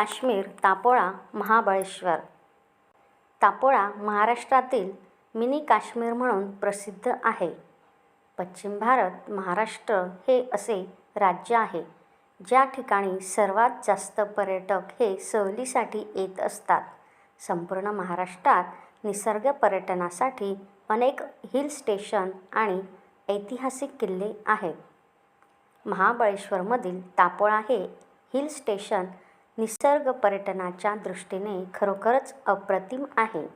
काश्मीर तापोळा महाबळेश्वर. तापोळा महाराष्ट्रातील मिनी काश्मीर म्हणून प्रसिद्ध आहे. पश्चिम भारत महाराष्ट्र हे असे राज्य आहे ज्या ठिकाणी सर्वात जास्त पर्यटक हे सहलीसाठी येत असतात. संपूर्ण महाराष्ट्रात निसर्ग पर्यटनासाठी अनेक हिल स्टेशन आणि ऐतिहासिक किल्ले आहेत. महाबळेश्वरमधील तापोळा हे हिल स्टेशन निसर्ग पर्यटनाच्या दृष्टीने खरोखरच अप्रतिम आहे.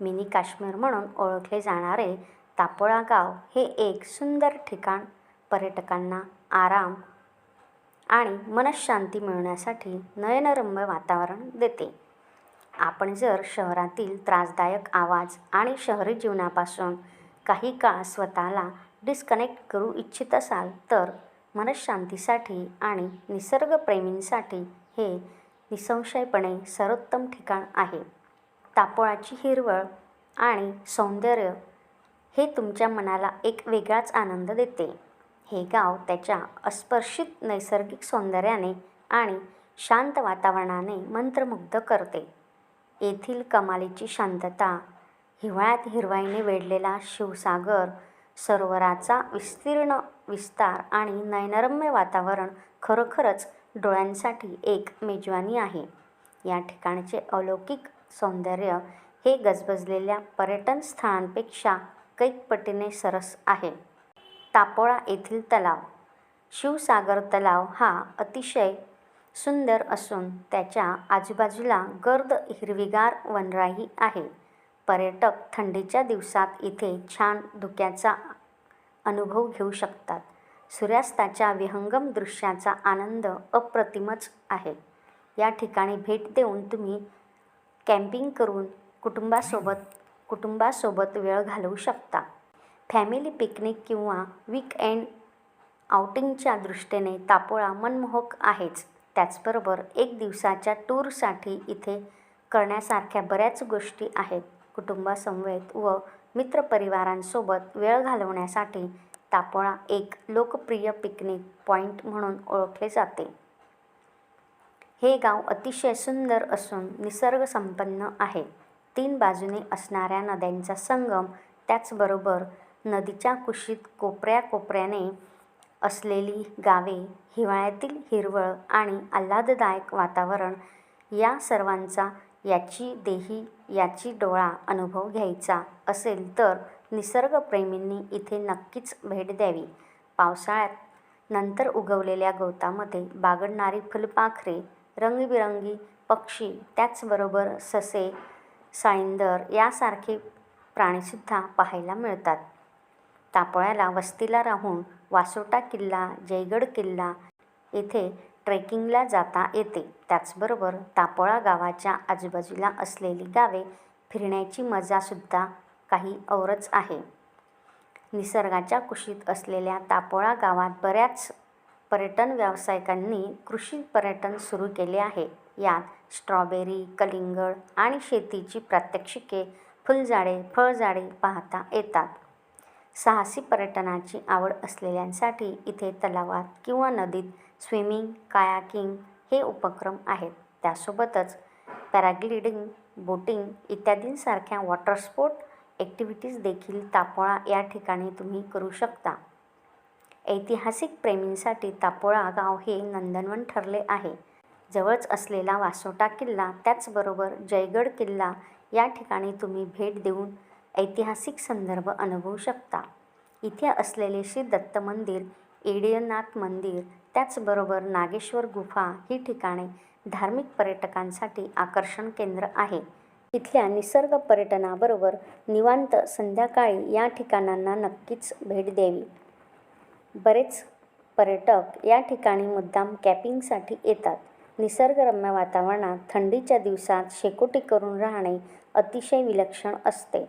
मिनी काश्मीर म्हणून ओळखले जाणारे तापोळा गाव हे एक सुंदर ठिकाण. पर्यटकांना आराम आणि मनशांती मिळण्यासाठी नयनरम्य वातावरण देते. आपण जर शहरातील त्रासदायक आवाज आणि शहरी जीवनापासून काही काळ स्वतःला डिस्कनेक्ट करू इच्छित असाल तर मनशांतीसाठी आणि निसर्गप्रेमींसाठी हे निसंशयपणे सर्वोत्तम ठिकाण आहे. तापोळाची हिरवळ आणि सौंदर्य हे तुमच्या मनाला एक वेगळाच आनंद देते. हे गाव त्याच्या अस्पर्शित नैसर्गिक सौंदर्याने आणि शांत वातावरणाने मंत्रमुग्ध करते. येथील कमालीची शांतता हिवाळ्यात हिरवाईने वेढलेला शिवसागर सरोवराचा विस्तीर्ण विस्तार आणि नयनरम्य वातावरण खरोखरच डोळ्यांसाठी एक मेजवानी आहे. या ठिकाणचे अलौकिक सौंदर्य हे गजबजलेल्या पर्यटन स्थळांपेक्षा कैकपटीने सरस आहे. तापोळा येथील तलाव शिवसागर तलाव हा अतिशय सुंदर असून त्याच्या आजूबाजूला गर्द हिरवीगार वनराई आहे. पर्यटक थंडीच्या दिवसात इथे छान धुक्याचा अनुभव घेऊ शकतात. सूर्यास्ताच्या विहंगम दृश्याचा आनंद अप्रतिमच आहे. या ठिकाणी भेट देऊन तुम्ही कॅम्पिंग करून कुटुंबासोबत कुटुंबासोबत वेळ घालवू शकता. फॅमिली पिकनिक किंवा वीकएंड आउटिंगच्या दृष्टीने तापोळा मनमोहक आहेच. त्याचबरोबर एक दिवसाच्या टूरसाठी इथे करण्यासारख्या बऱ्याच गोष्टी आहेत. कुटुंबासमवेत व मित्रपरिवारांसोबत वेळ घालवण्यासाठी तापोळा एक लोकप्रिय पिकनिक पॉईंट म्हणून ओळखले जाते. हे गाव अतिशय सुंदर असून निसर्गसंपन्न आहे. तीन बाजूने असणाऱ्या नद्यांचा संगम त्याचबरोबर नदीच्या कुशीत कोपऱ्या कोपऱ्याने असलेली गावे हिवाळ्यातील हिरवळ आणि आल्हाददायक वातावरण या सर्वांचा याची देही याची डोळा अनुभव घ्यायचा असेल तर निसर्गप्रेमींनी इथे नक्कीच भेट द्यावी. पावसाळ्यात नंतर उगवलेल्या गवतामध्ये बागडणारी फुलपाखरे रंगीबिरंगी पक्षी त्याचबरोबर ससे साळींदर यासारखे प्राणीसुद्धा पाहायला मिळतात. तापोळ्याला वस्तीला राहून वासोटा किल्ला जयगड किल्ला येथे ट्रेकिंगला जाता येते. त्याचबरोबर तापोळा गावाच्या आजूबाजूला असलेली गावे फिरण्याची मजासुद्धा काही औरच आहे. निसर्गाच्या कुशीत असलेल्या तापोळा गावात बऱ्याच पर्यटन व्यावसायिकांनी कृषी पर्यटन सुरू केले आहे. यात स्ट्रॉबेरी कलिंगड आणि शेतीची प्रात्यक्षिके फुलझाडे फळझाडे पाहता येतात. साहसी पर्यटनाची आवड असलेल्यांसाठी इथे तलावात किंवा नदीत स्विमिंग कायाकिंग हे उपक्रम आहेत. त्यासोबतच पॅराग्लिडिंग बोटिंग इत्यादींसारख्या वॉटर स्पोर्ट ॲक्टिव्हिटीज देखील तापोळा या ठिकाणी तुम्ही करू शकता. ऐतिहासिक प्रेमींसाठी तापोळा गाव हे नंदनवन ठरले आहे. जवळच असलेला वासोटा किल्ला त्याचबरोबर जयगड किल्ला या ठिकाणी तुम्ही भेट देऊन ऐतिहासिक संदर्भ अनुभवू शकता. इथे असलेले श्री दत्त मंदिर एडियनाथ मंदिर त्याचबरोबर नागेश्वर गुफा ही ठिकाणे धार्मिक पर्यटकांसाठी आकर्षण केंद्र आहे. इथल्या निसर्ग पर्यटनाबरोबर निवांत संध्याकाळी या ठिकाणांना नक्कीच भेट द्यावी. बरेच पर्यटक या ठिकाणी मुद्दाम कॅपिंगसाठी येतात. निसर्गरम्य वातावरणात थंडीच्या दिवसात शेकोटी करून राहणे अतिशय विलक्षण असते.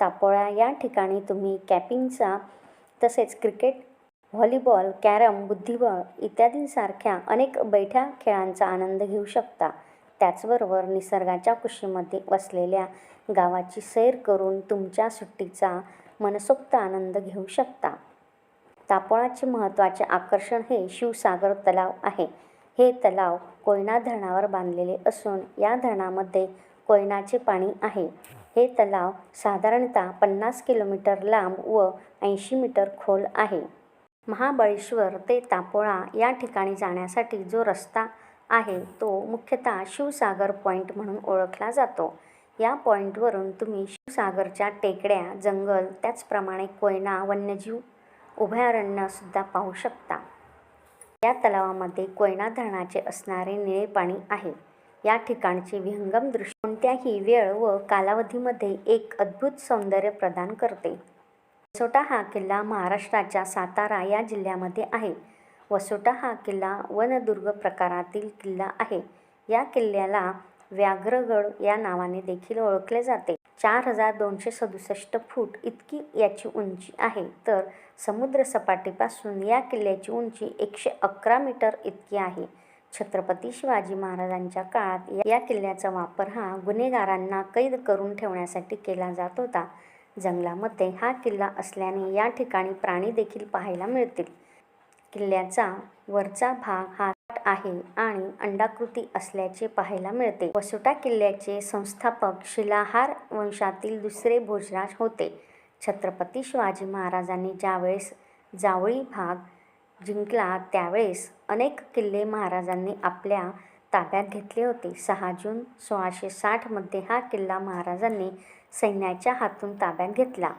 तापोळा या ठिकाणी तुम्ही कॅपिंगचा तसेच क्रिकेट व्हॉलीबॉल कॅरम बुद्धिबळ इत्यादींसारख्या अनेक बैठ्या खेळांचा आनंद घेऊ शकता. त्याचबरोबर निसर्गाच्या कुशीमध्ये वसलेल्या गावाची सैर करून तुमच्या सुट्टीचा मनसोक्त आनंद घेऊ शकता. तापोळाचे महत्त्वाचे आकर्षण हे शिवसागर तलाव आहे. हे तलाव कोयना धरणावर बांधलेले असून या धरणामध्ये कोयनाचे पाणी आहे. हे तलाव साधारणतः पन्नास किलोमीटर लांब व ऐंशी मीटर खोल आहे. महाबळेश्वर ते तापोळा या ठिकाणी जाण्यासाठी जो रस्ता आहे. तो मुख्यतः शिवसागर पॉईंट म्हणून ओळखला जातो. या पॉईंटवरून तुम्ही शिवसागरच्या टेकड्या जंगल त्याचप्रमाणे कोयना वन्यजीव उभयारण्यसुद्धा पाहू शकता. या तलावामध्ये कोयना धरणाचे असणारे निळे पाणी आहे. या ठिकाणचे विहंगम दृश्य कोणत्याही वेळ व कालावधीमध्ये एक अद्भुत सौंदर्य प्रदान करते. सोटा हा किल्ला महाराष्ट्राच्या सातारा या जिल्ह्यामध्ये आहे. वसोटा हा किल्ला वनदुर्ग प्रकारातील किल्ला आहे. या किल्ल्याला व्याघ्रगड या नावाने देखील ओळखले जाते. चार हजार दोनशे सदुसष्ट फूट इतकी याची उंची आहे. तर समुद्रसपाटीपासून या किल्ल्याची उंची एकशे अकरा मीटर इतकी आहे. छत्रपती शिवाजी महाराजांच्या काळात या किल्ल्याचा वापर हा गुन्हेगारांना कैद करून ठेवण्यासाठी केला जात होता. जंगलामध्ये हा किल्ला असल्याने या ठिकाणी प्राणी देखील पाहायला मिळतील. किल्ल्याचा वरचा भाग हा आहे आणि अंडाकृती असल्याचे पाहायला मिळते. वसुटा किल्ल्याचे संस्थापक शिलाहार वंशातील दुसरे भोजराज होते. छत्रपती शिवाजी महाराजांनी ज्यावेळेस जावळी भाग जिंकला त्यावेळेस अनेक किल्ले महाराजांनी आपल्या ताब्यात घेतले होते. सहा जून सोळाशे साठमध्ये हा किल्ला महाराजांनी सैन्याच्या हातून ताब्यात घेतला.